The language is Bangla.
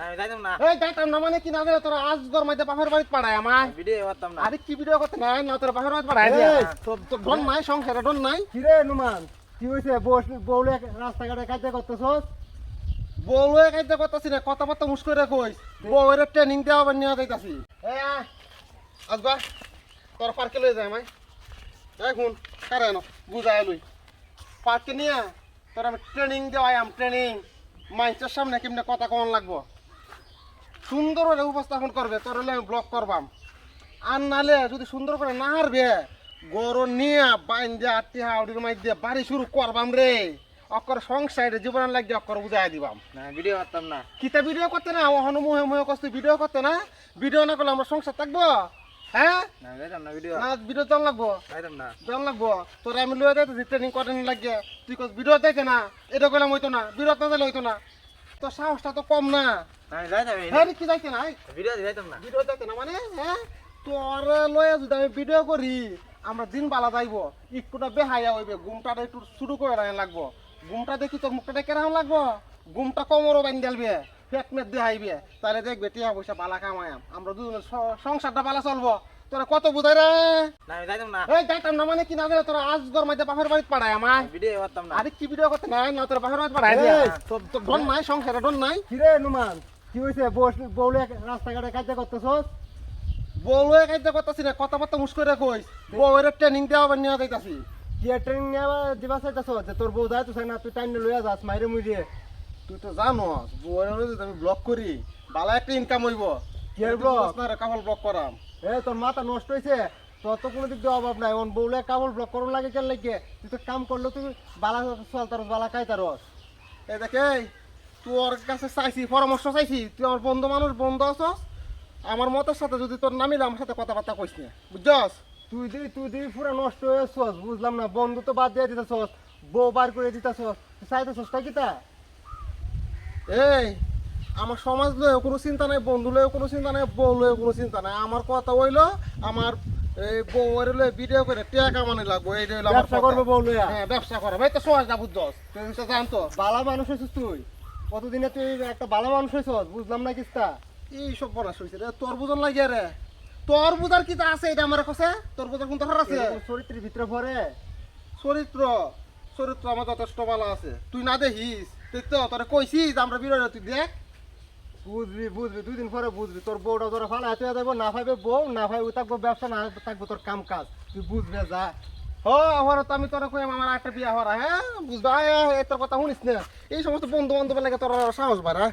না আমি যাইতাম না। এই যাইতাম না মানে কি না জানো তোরা আজ গর মধ্যে বাপের বাড়িতে পাড়ায় আমায়। ভিডিও করতাম না। আরে কি ভিডিও করতে? নাই না তোর বাপের বাড়িতে পাড়ায় এই, তোর তোর ডন নাই সংসারে ডন নাই। কিরে নুমান? কি হয়েছে বস বউলে রাস্তাঘাটে কাজে করতেছস? বউয়ে কাইতে করতেছি না কথা বার্তা মুশ করে কইস। বউয়ের ট্রেনিং দেওয়া আবার নিয়ে যাইতাছি। এ আসবা তোর পার্কে লয়ে যায় আমায়। এখন কারে ন বুঝাই লই। পার্কে নিয়ে তোর আমি ট্রেনিং দেওয়াই আম ট্রেনিং মাইন্সের সামনে কেমনে কথা কন লাগবো? সুন্দর করে উপস্থাপন করবে তোর হলে আমি ব্লক করবাম। আর নালে যদি সুন্দর করে না হারবে গরু নিয়ে বাইন দিয়ে আটটি হাউডির মাই দিয়ে বাড়ি শুরু করবাম রে। অকর সংসারে জীবন লাগিয়ে অকর বুঝাই দিবাম। না ভিডিও করতাম না। কিতা ভিডিও করতে না? ওখানে মুহে মুহে কষ্ট ভিডিও করতে না? ভিডিও না করলে আমরা সংসার থাকব? হ্যাঁ? না ভিডিও না ভিডিও জন লাগবো? না। জন লাগবো? তোর আমি লয়ে যাইতেছি ট্রেনিং করেন লাগে তুই কস ভিডিও দেখে না? এটা করলাম হইতো না। ভিডিও না হইতো না। তোর সাহসটা তো কম না। হ্যাঁ কি যাইতে না ভিডিও যাইতাম না। ভিডিও দেখতে না মানে হ্যাঁ? তোর লয়ে যদি আমি ভিডিও করি আমরা দিন বালা যাইব। একটুটা বেহাইয়া হইবে একটু শুরু করে রাখা লাগবো। ঘুমটা দেখি তোর মুখটা কেরাম লাগবো? ঘুমটা কমরও বান দেলবে পেট মেট দেহাইবে। তাহলে দেখবে টিয়া পয়সা বালা কামায়াম আমরা দুজনের সংসারটা বালা চলবো। তোরা কত বুঝাই রে? না আমি যাইতাম না। এই যাইতাম না মানে কি না জানো তোরা আজ গর মধ্যে বাপের বাড়িতে পাড়ায় ভিডিও করতাম না। আরে কি ভিডিও করতে নাই? না তোর বাপের বাড়িতে পাড়ায় ডন নাই সংসারে ডন নাই। কিরে নুমান? কি হয়েছে বউলে রাস্তাঘাটে কাজে করতেছস? বউয়ে খাইতে করতেছি না কথা বার্তা মুশ করে কইস। বউয়ের ট্রেনিং দেওয়া আবার নিয়ে যাইতাছি। কি ট্রেনিং নেওয়া দিবা চাইতেছস যে তোর বউ যায় তো না তুই টাইম লইয়া যাস মাইরে মুইরে। তুই তো জানো বউয়ের যদি আমি ব্লক করি একটা ইনকাম হইব। কি block? না কাপড় ব্লক করাম। এ তোর মাথা নষ্ট হয়েছে তোর তো কোনো দিক দিয়ে অভাব নাই। ওন বউলে কাবল ব্লক করুন লাগে কেন লাগে? তুই তো কাম করল তুই বালা চল তার বালা খাই তার এই দেখে তোর কাছে চাইছি পরামর্শ চাইছি তুই আমার বন্ধু মানুষ বন্ধু আছস আমার মতের সাথে যদি তোর নামিলে আমার সাথে কথাবার্তা কইস না। বুঝছস? তুই দি তুই দি পুরো নষ্ট হয়েছস বুঝলাম না? বন্ধু তো বাদ দিয়ে দিতেছস বউ বার করে দিতেছস তুই চাইতেছস তা এই আমার সমাজ লয়ে কোনো চিন্তা নাই বন্ধু লয়ে কোনো চিন্তা নাই বউ লয়ে কোনো চিন্তা নাই। আমার কথা হইল আমার এই বউয়ের লয়ে ভিডিও করে টাকা কামানি লাগবো এই ব্যবসা। করব বউ লইয়া হ্যাঁ ব্যবসা করা ভাই তো সহজ না বুঝছস। তুই জানতো বালা মানুষ হয়েছিস তুই। কতদিনে তুই একটা ভালো মানুষ হয়েছস বুঝলাম না কিস্তা। এই সব বলা হয়েছে রে তোর বুঝন লাগিয়া রে। তোর বুঝার কি আছে এটা আমার কাছে? তোর বুঝার কোন তোর আছে? চরিত্রের ভিতরে পড়ে। চরিত্র? চরিত্র আমার যথেষ্ট ভালো আছে। তুই না দেখিস? তুই তো তোরে কইছিস আমরা বিরোধী তুই দেখ। বুঝবি বুঝবি দুই দিন পরে বুঝবি। তোর বউটা তোরা ফালা হাতে যাব না পাইবে বউ না পাই থাকব ব্যবসা না থাকব তোর কাম কাজ তুই বুঝবে যা। হ হরে তো আমি তোরা কই আমার একটা বিয়া হরা হ্যাঁ? বুঝবা? এ তোর কথা শুনিস না? এই সমস্ত বন্ধু বান্ধবের লাগে তোর সাহস বাড়া